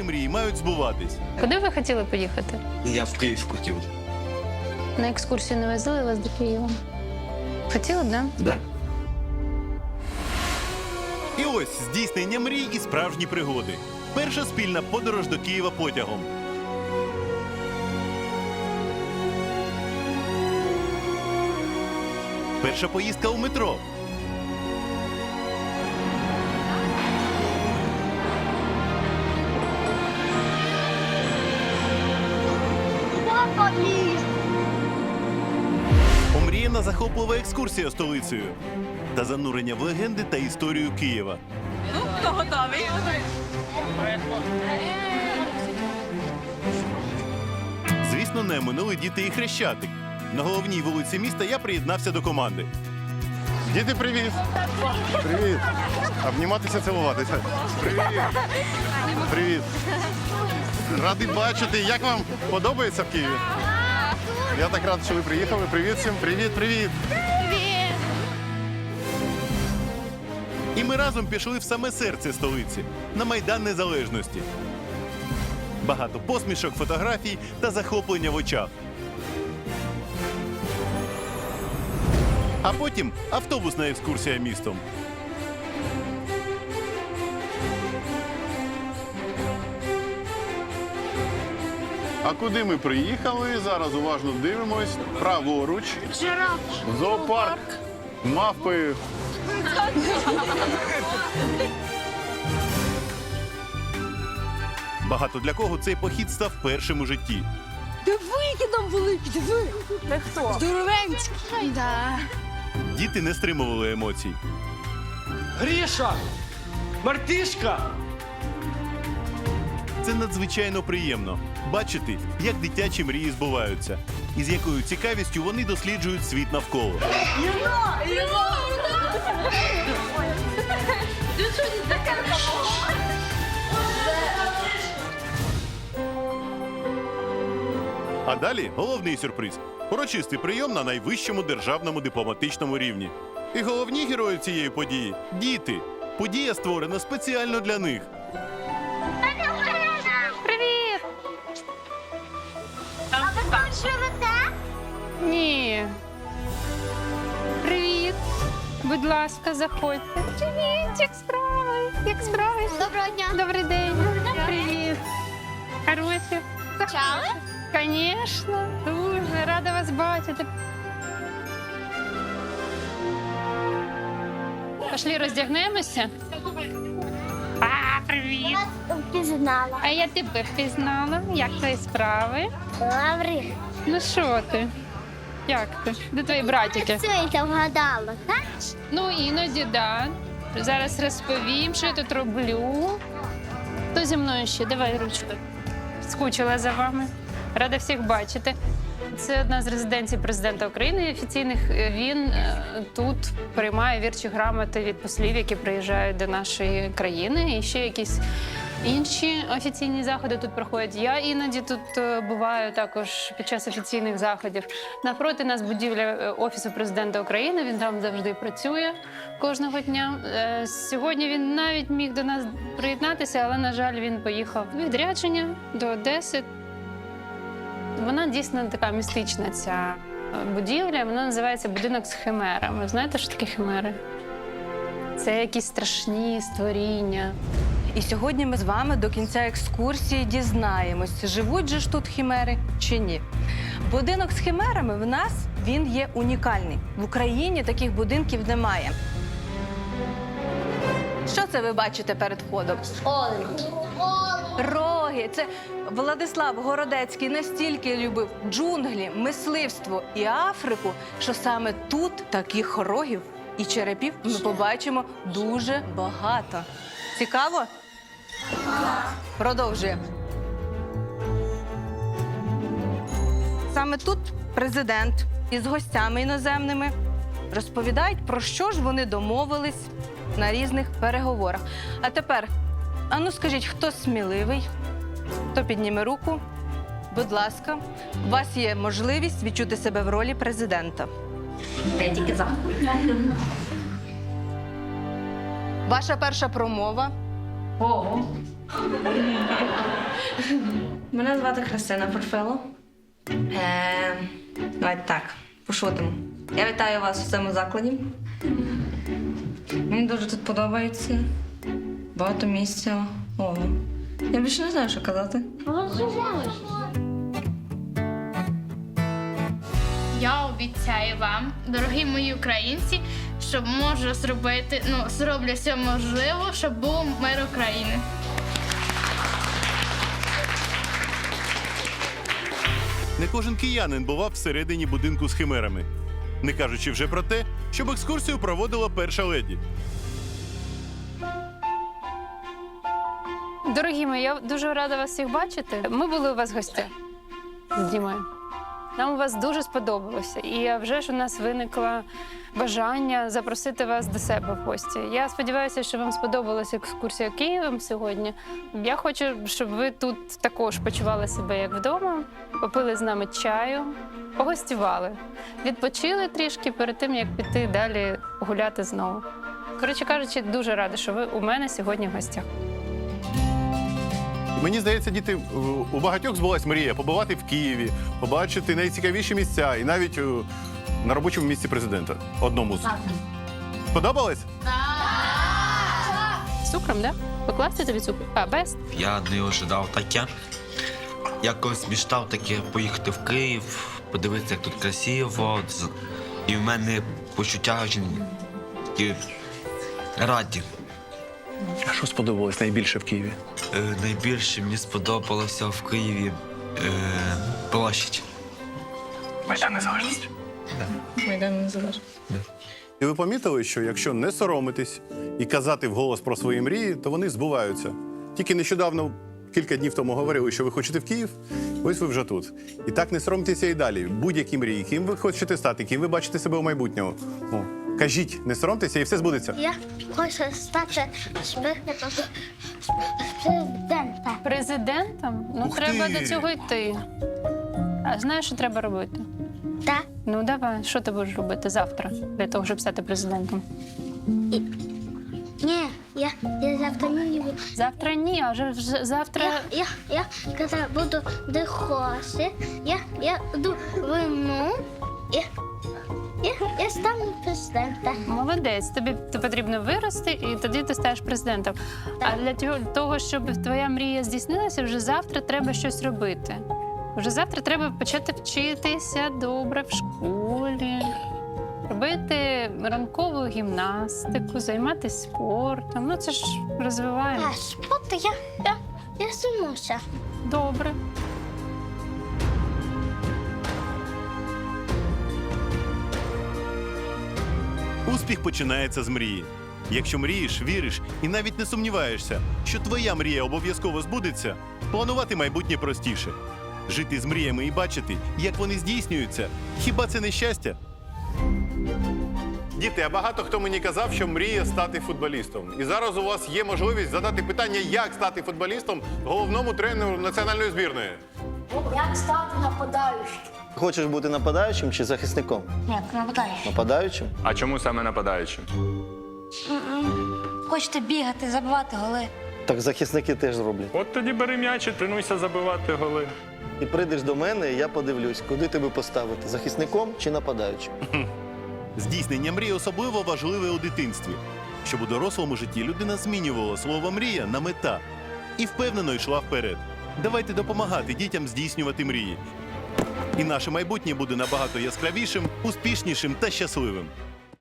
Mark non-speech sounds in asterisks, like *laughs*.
ваші мрії мають збуватись. Куди ви хотіли поїхати? Я в Київ хотів. На екскурсію не возили вас до Києва? Хотіли, б, да? Да. І ось здійснення мрій і справжні пригоди. Перша спільна подорож до Києва потягом. Перша поїздка у метро. Омріяна захоплива екскурсія столицею та занурення в легенди та історію Києва. Звісно, не минули діти і хрещатик. На головній вулиці міста я приєднався до команди. Діти, привіт! Привіт! Обніматися, цілуватися. Привіт! Привіт! Радий бачити. Як вам подобається в Києві? Я так радий, що ви приїхали. Привіт всім! Привіт, привіт! І ми разом пішли в саме серце столиці на Майдан Незалежності. Багато посмішок, фотографій та захоплення в очах. А потім автобусна екскурсія містом. А куди ми приїхали? Зараз уважно дивимось. Праворуч. Зоопарк. Мавпи. Багато для кого цей похід став першим у житті. Диви, які там великі, диви. Це хто? Здоровенські. Да. Діти не стримували емоцій. Гріша! Мартишка! Це надзвичайно приємно бачити, як дитячі мрії збуваються, і з якою цікавістю вони досліджують світ навколо. А далі головний сюрприз урочистий прийом на найвищому державному дипломатичному рівні. І головні герої цієї події діти. Подія створена спеціально для них. Там? Ні. Привіт. Будь ласка, заходьте. Привіт, як справи? Як справи? Доброго дня. Добрий день. Привіт. Хороші. Чали? Звісно, дуже рада вас бачити. Пошли роздягнемося. Впізнала. А я тебе впізнала. Як твої справи? Лаври. Ну що ти? Як ти? Де твої братики? Все, я вгадала, так? Ну, іноді, да. Зараз розповім, що я тут роблю. Хто зі мною ще? Давай ручку. Скучила за вами. Рада всіх бачити. Це одна з резиденцій президента України офіційних. Він е, тут приймає вірчі грамоти від послів, які приїжджають до нашої країни. І ще якісь інші офіційні заходи тут проходять. Я іноді тут е, буваю також під час офіційних заходів. Навпроти нас будівля е, офісу президента України. Він там завжди працює кожного дня. Е, Сьогодні він навіть міг до нас приєднатися, але на жаль, він поїхав в відрядження до Одеси. Вона дійсно така містична ця будівля. Вона називається будинок з химерами. Знаєте, що таке химери? Це якісь страшні створіння. І сьогодні ми з вами до кінця екскурсії дізнаємось, живуть же ж тут хімери чи ні. Будинок з химерами в нас він є унікальний. В Україні таких будинків немає. Що це ви бачите перед входом? Роги. Це Владислав Городецький настільки любив джунглі, мисливство і Африку, що саме тут таких рогів і черепів ми побачимо дуже багато. Цікаво? Продовжуємо. Саме тут президент із гостями іноземними розповідають, про що ж вони домовились на різних переговорах. А тепер, ану скажіть, хто сміливий, хто підніме руку? Будь ласка, у вас є можливість відчути себе в ролі президента. Ваша перша промова. *laughs* Мене звати Христина Порфило. Е, давайте так, пошутимо. Я вітаю вас у цьому закладі. Мені дуже тут подобається. Багато місця. О, я більше не знаю, що казати. Я обіцяю вам, дорогі мої українці, що можу зробити, ну зроблю все можливе, щоб був мир України. Не кожен киянин бував всередині будинку з химерами, не кажучи вже про те, щоб екскурсію проводила перша леді. Дорогі мої, я дуже рада вас всіх бачити. Ми були у вас в з Дімою. Нам у вас дуже сподобалося. І вже ж у нас виникло бажання запросити вас до себе в гості. Я сподіваюся, що вам сподобалася екскурсія Києвом сьогодні. Я хочу, щоб ви тут також почували себе як вдома, попили з нами чаю, погостювали, відпочили трішки перед тим, як піти далі гуляти знову. Коротше кажучи, дуже рада, що ви у мене сьогодні в гостях. Мені здається, діти, у- багатьох збулась мрія побувати в Києві, побачити найцікавіші місця і навіть е, на робочому місці президента. Одному з. Сподобалось? З цукром, да? Покласти тобі цукор? А, без? Я не ожидав таке. Я колись мечтав таке поїхати в Київ, подивитися, як тут красиво. З- І в мене почуття очень такі раді. А що сподобалось найбільше в Києві? Е, найбільше мені сподобалося в Києві е, площадь. Майдан Незалежності. Майдан незалежно. І ви помітили, що якщо не соромитись і казати вголос про свої мрії, то вони збуваються. Тільки нещодавно, кілька днів тому говорили, що ви хочете в Київ, ось ви вже тут. І так не соромтеся і далі. Будь-які мрії, ким ви хочете стати, ким ви бачите себе у майбутньому. Ну, кажіть, не соромтеся, і все збудеться. Я хочу стати президентом. Президентом? Ну, Ух треба ти! до цього йти. А знаєш, що треба робити? Так. Ну, давай, що ти будеш робити завтра для того, щоб стати президентом? Ні, я, я завтра не буду. Завтра ні, а вже, вже завтра. Я, я, я, коли буду дихати, я, я буду вину, я, я, я стану президентом. Молодець, тобі потрібно вирости, і тоді ти стаєш президентом. А для того, щоб твоя мрія здійснилася, вже завтра треба щось робити. Вже завтра треба почати вчитися добре в школі, робити ранкову гімнастику, займатися спортом. Ну це ж розвиває. А спати я, я, я займуся. Добре. Успіх починається з мрії. Якщо мрієш, віриш і навіть не сумніваєшся, що твоя мрія обов'язково збудеться, планувати майбутнє простіше. Жити з мріями і бачити, як вони здійснюються. Хіба це не щастя? Діти, а багато хто мені казав, що мріє стати футболістом. І зараз у вас є можливість задати питання, як стати футболістом головному тренеру національної збірної. Як стати нападаючим? Хочеш бути нападаючим чи захисником? Ні, нападаючим. Нападаючим? А чому саме нападаючим? Хочете бігати, забивати голи. Так захисники теж роблять. От тоді бери м'яч і тренуйся забивати голи. І прийдеш до мене, і я подивлюсь, куди тебе поставити захисником чи нападаючим. *laughs* Здійснення мрії особливо важливе у дитинстві, щоб у дорослому житті людина змінювала слово мрія на мета і впевнено йшла вперед. Давайте допомагати дітям здійснювати мрії. І наше майбутнє буде набагато яскравішим, успішнішим та щасливим.